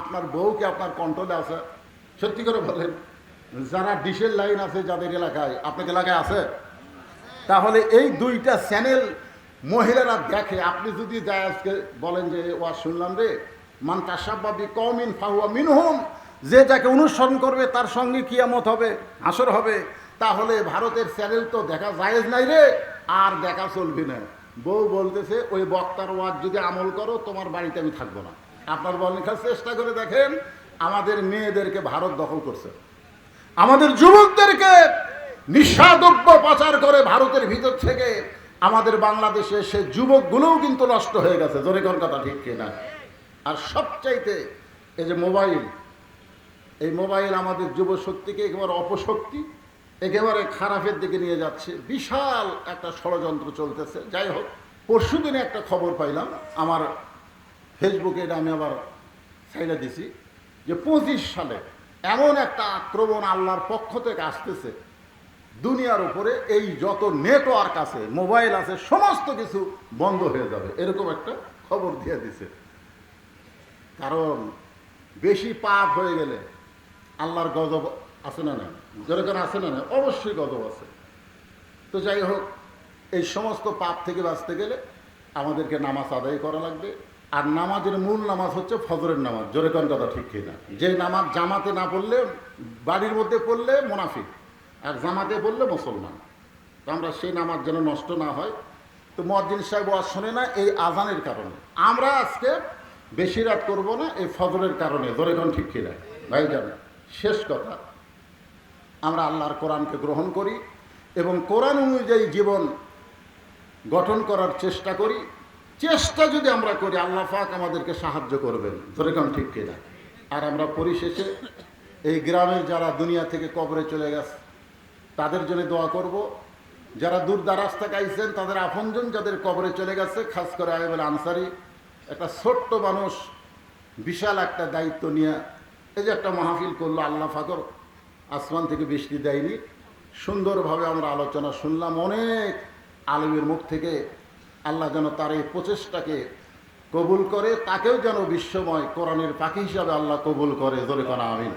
আপনার বউকে আপনার কন্ট্রোলে আছে? সত্যি করে বলেন, যারা ডিশের লাইন আছে যাদের এলাকায়, আপনার এলাকায় আছে? তাহলে এই দুইটা চ্যানেল মহিলারা দেখে, আপনি যদি যায় আজকে বলেন যে ওয়া শুনলাম রে, মান তাসাব্বাবি কমিন ফাহুয়া মিনহুম, যে যাকে অনুসরণ করবে তার সঙ্গে কিয়ামত হবে হাসর হবে। তাহলে ভারতের চ্যানেল তো দেখা জায়েজ নাই রে, আর দেখা চলবে না। বউ বলতেছে, ওই বক্তার ওয়াজ যদি আমল করো, তোমার বাড়িতে আমি থাকব না। আপনার খালি চেষ্টা করে দেখেন, আমাদের মেয়েদেরকে ভারত দখল করছে। আমাদের যুবকদেরকে নিঃসাদব্য পাচার করে ভারতের ভিতর থেকে আমাদের বাংলাদেশে সে যুবকগুলোও কিন্তু নষ্ট হয়ে গেছে। জোরে কোন কথা ঠিক কিনা? আর সবচাইতে এই যে মোবাইল, এই মোবাইল আমাদের যুব শক্তিকে একেবারে অপশক্তি, একেবারে খারাপের দিকে নিয়ে যাচ্ছে। বিশাল একটা ষড়যন্ত্র চলতেছে। যাই হোক পরশু দিনে একটা খবর পাইলাম। আমার ফেসবুকে এটা আমি আবার সাইডে দিছি যে পঁচিশ সালে এমন একটা আক্রমণ আল্লাহর পক্ষ থেকে আসতেছে। দুনিয়ার উপরে এই যত নেটওয়ার্ক আছে মোবাইল আছে, সমস্ত কিছু বন্ধ হয়ে যাবে। এরকম একটা খবর দিয়ে দিছে। কারণ বেশি পাপ হয়ে গেলে আল্লাহর গজব আছে না না যেরকম আছে না না অবশ্যই গজব আছে। তো যাই হোক, এই সমস্ত পাপ থেকে বাঁচতে গেলে আমাদেরকে নামাজ আদায় করা লাগবে। আর নামাজের মূল নামাজ হচ্ছে ফজরের নামাজ। জোরে কোন কথা ঠিক খেয়ে কিনা? যে নামাজ জামাতে না পড়লে, বাড়ির মধ্যে পড়লে মোনাফিক, আর জামাতে পড়লে মুসলমান। তো আমরা সেই নামাজ যেন নষ্ট না হয়। তো মজ্জিন সাহেব ওয়াজ শোনে না এই আজানের কারণে। আমরা আজকে বেশি রাত করব না, এই ফজরের কারণে। ধরে কোন ঠিক কিনা? ভাই জানে, শেষ কথা। আমরা আল্লাহর কোরআনকে গ্রহণ করি এবং কোরআন অনুযায়ী জীবন গঠন করার চেষ্টা করি। চেষ্টা যদি আমরা করি, আল্লাহ পাক আমাদেরকে সাহায্য করবেন। কারণ ঠিক কিনা? আর আমরা পরিশেষে এই গ্রামের যারা দুনিয়া থেকে কবরে চলে গেছে, তাদের জন্য দোয়া করব। যারা দূর দারাজ থেকে আইসেন তাদের আপনজন যাদের কবরে চলে গেছে, খাস করে আইবেল আনসারি, একটা ছোট্ট মানুষ, বিশাল একটা দায়িত্ব নিয়ে এই যে একটা মাহফিল করল, আল্লাহ ফাকর আসমান থেকে বৃষ্টি দেয়নি। সুন্দরভাবে আমরা আলোচনা শুনলাম, অনেক আলমের মুখ থেকে আল্লাহ যেন তার এই প্রচেষ্টাকে কবুল করে, তাকেও যেন বিশ্বময় কোরআনের পাখি হিসাবে আল্লাহ কবুল করে। ধরে করা আমিন।